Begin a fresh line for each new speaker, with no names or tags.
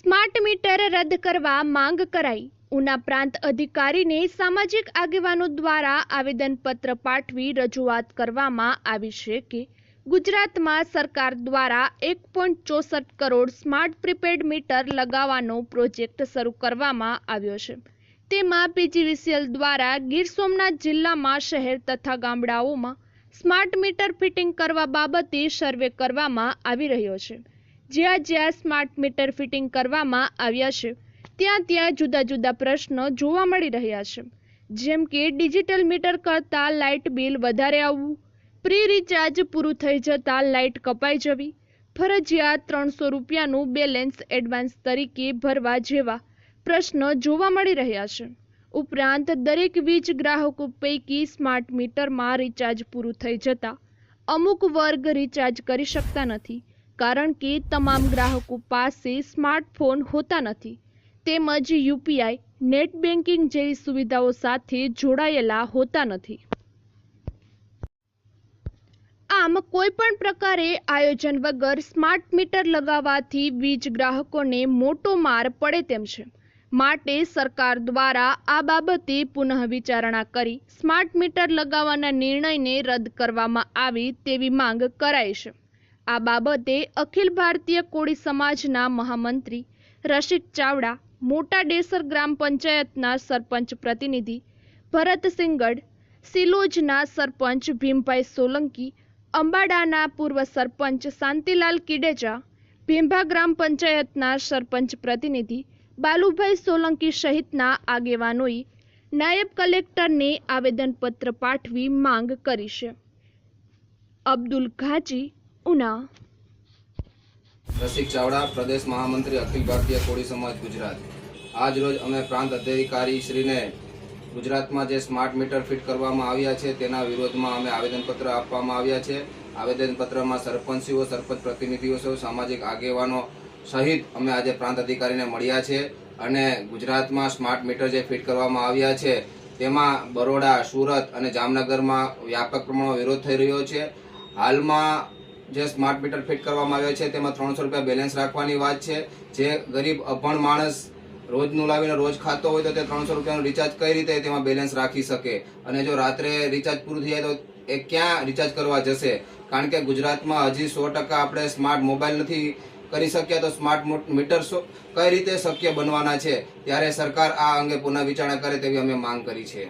Smart meter રદ કરવા માંગ કરાઈ. ઉના પ્રાંત અધિકારીને સામાજિક આગેવાનો દ્વારા આવેદનપત્ર પાઠવી રજૂઆત કરવામાં આવી છે કે ગુજરાતમાં સરકાર દ્વારા એક પોઈન્ટ ચોસઠ કરોડ સ્માર્ટ પ્રીપેડ મીટર લગાવવાનો પ્રોજેક્ટ શરૂ કરવામાં આવ્યો છે. તેમાં પીજીવીસીએલ દ્વારા ગીર સોમનાથ જિલ્લામાં શહેર તથા ગામડાઓમાં સ્માર્ટ મીટર ફિટિંગ કરવા બાબતે સર્વે કરવામાં આવી રહ્યો છે. જ્યાં જ્યાં સ્માર્ટ મીટર ફિટિંગ કરવામાં આવ્યા છે, ત્યાં ત્યાં જુદા જુદા પ્રશ્નો જોવા મળી રહ્યા છે. જેમ કે ડિજિટલ મીટર કરતાં લાઇટ બિલ વધારે આવવું, પ્રી રિચાર્જ પૂરું થઈ જતાં લાઇટ કપાઈ જવી, ફરજિયાત ત્રણસો રૂપિયાનું બેલેન્સ એડવાન્સ તરીકે ભરવા જેવા પ્રશ્નો જોવા મળી રહ્યા છે. ઉપરાંત, દરેક વીજ ગ્રાહકો પૈકી સ્માર્ટ મીટરમાં રિચાર્જ પૂરું થઈ જતાં અમુક વર્ગ રિચાર્જ કરી શકતા નથી. કારણ કે તમામ ગ્રાહકો પાસે સ્માર્ટફોન હોતા નથી. તેમજ યુપીઆઈ નેટ બેન્કિંગ જેવી સુવિધાઓ સાથે જોડાયેલા હોતા નથી. આમ કોઈ પણ પ્રકારે આયોજન વગર સ્માર્ટ મીટર લગાવવાથી વીજ ગ્રાહકોને મોટો માર પડે તેમ છે. માટે સરકાર દ્વારા આ બાબતે પુનઃ વિચારણા કરી સ્માર્ટ મીટર લગાવવાના નિર્ણયને રદ કરવામાં આવે તેવી માંગ કરાઈ છે. આ બાબતે અખિલ ભારતીય કોળી સમાજના મહામંત્રી રસિક ચાવડા, મોટા ડેસર ગ્રામ પંચાયતના સરપંચ પ્રતિનિધિ ભરત સિંગડ, સિલોજના સરપંચ ભીમભાઈ સોલંકી, અંબાડાના પૂર્વ સરપંચ શાંતિલાલ કિડેજા ભીંભા ગ્રામ પંચાયતના સરપંચ પ્રતિનિધિ બાલુભાઈ સોલંકી સહિતના આગેવાનોએ નાયબ કલેક્ટરને આવેદનપત્ર પાઠવી માંગ કરી છે. અબ્દુલ ઘાજી ઉના
રસિક ચાવડા, પ્રદેશ મહામંત્રી અખિલ ભારતીય કોળી સમાજ ગુજરાત. આજ રોજ અમે પ્રાંત અધિકારી શ્રીને ગુજરાતમાં જે સ્માર્ટ મીટર ફિટ કરવામાં આવ્યા છે, તેના વિરોધમાં અમે આવેદનપત્ર આપવામાં આવ્યા છે. આવેદનપત્રમાં સરપંચીઓ, સરપંચ પ્રતિનિધિઓ સૌ સામાજિક આગેવાનો સહિત અમે આજે પ્રાંત અધિકારીને મળ્યા છે અને ગુજરાતમાં સ્માર્ટ મીટર જે ફિટ કરવામાં આવ્યા છે, તેમાં બરોડા, સુરત અને જામનગરમાં વ્યાપક પ્રમાણમાં વિરોધ થઈ રહ્યો છે. હાલમાં જે સ્માર્ટ મીટર ફિટ કરવામાં આવ્યા છે, તેમાં ત્રણસો રૂપિયા બેલેન્સ રાખવાની વાત છે. જે ગરીબ, અભણ માણસ રોજનું લાવીને રોજ ખાતો હોય તો તે ત્રણસો રૂપિયાનું રિચાર્જ કઈ રીતે તેમાં બેલેન્સ રાખી શકે? અને જો રાત્રે રિચાર્જ પૂરું થઈ જાય તો એ ક્યાં રિચાર્જ કરવા જશે? કારણ કે ગુજરાતમાં હજી સો ટકા આપણે સ્માર્ટ મોબાઈલ નથી કરી શક્યા, તો સ્માર્ટ મીટર કઈ રીતે શક્ય બનવાના છે? ત્યારે સરકાર આ અંગે પુનઃ વિચારણા કરે તેવી અમે માંગ કરી છે.